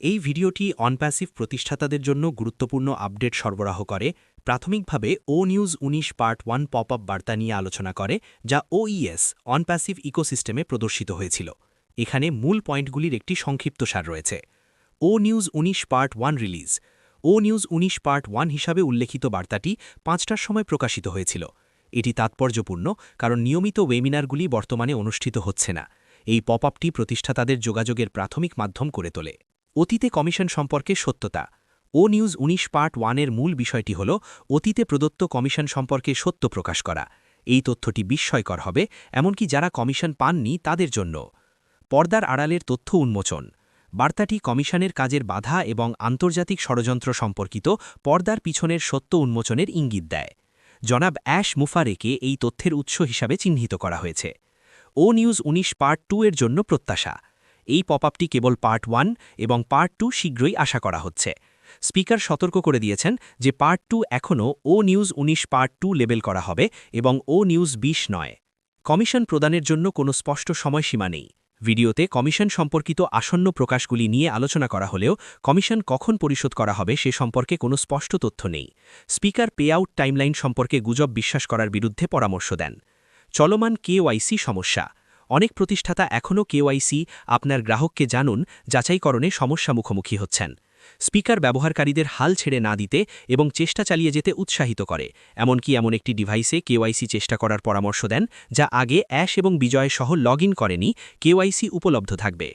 এই ভিডিওটি অনপ্যাসিভ প্রতিষ্ঠাতাদের জন্য গুরুত্বপূর্ণ আপডেট সরবরাহ করে। প্রাথমিকভাবে ও নিউজ উনিশ পার্ট ওয়ান পপ আপ বার্তা নিয়ে আলোচনা করে, যা ওইএস অনপ্যাসিভ ইকোসিস্টেমে প্রদর্শিত হয়েছিল। এখানে মূল পয়েন্টগুলির একটি সংক্ষিপ্তসার রয়েছে। ও নিউজ উনিশ part one release. O news উনিশ পার্ট ওয়ান হিসাবে উল্লেখিত বার্তাটি পাঁচটার সময় প্রকাশিত হয়েছিল। এটি তাৎপর্যপূর্ণ, কারণ নিয়মিত ওয়েমিনারগুলি বর্তমানে অনুষ্ঠিত হচ্ছে না। এই পপ আপটি প্রতিষ্ঠাতাদের যোগাযোগের প্রাথমিক মাধ্যম করে তোলে। অতীতে কমিশন সম্পর্কে সত্যতা। ও নিউজ উনিশ পার্ট ওয়ানের মূল বিষয়টি হল, অতীতে প্রদত্ত কমিশন সম্পর্কে সত্য প্রকাশ করা। এই তথ্যটি বিস্ময়কর হবে, এমনকি যারা কমিশন পাননি তাদের জন্য। পর্দার আড়ালের তথ্য উন্মোচন। বার্তাটি কমিশনের কাজের বাধা এবং আন্তর্জাতিক ষড়যন্ত্র সম্পর্কিত পর্দার পিছনের সত্য উন্মোচনের ইঙ্গিত দেয়। জনাব অ্যাশ মুফারেকে এই তথ্যের উৎস হিসাবে চিহ্নিত করা হয়েছে। ও নিউজ উনিশ পার্ট টু এর জন্য প্রত্যাশা। এই পপ আপটি কেবল পার্ট ওয়ান এবং পার্ট টু শীঘ্রই আশা করা হচ্ছে। স্পিকার সতর্ক করে দিয়েছেন যে পার্ট টু এখনও ও নিউজ উনিশ পার্ট টু লেবেল করা হবে এবং ও নিউজ বিশ নয়। কমিশন প্রদানের জন্য কোনো স্পষ্ট সময়সীমা নেই। ভিডিওতে কমিশন সম্পর্কিত আসন্ন প্রকাশগুলি নিয়ে আলোচনা করা হলেও কমিশন কখন পরিশোধ করা হবে সে সম্পর্কে কোনো স্পষ্ট তথ্য নেই। স্পিকার পে আউট টাইমলাইন সম্পর্কে গুজব বিশ্বাস করার বিরুদ্ধে পরামর্শ দেন। চলমান কেওয়াইসি সমস্যা। অনেক প্রতিষ্ঠাতা এখনও কেওয়াইসি আপনার গ্রাহককে জানুন যাচাইকরণে সমস্যা মুখোমুখি হচ্ছেন। স্পিকার ব্যবহারকারীদের হাল ছেড়ে না দিতে এবং চেষ্টা চালিয়ে যেতে উৎসাহিত করে। এমনকি এমন একটি ডিভাইসে কেওয়াইসি চেষ্টা করার পরামর্শ দেন, যা আগে অ্যাশ এবং বিজয় সহ লগ করেনি, কেওয়াইসি উপলব্ধ থাকবে।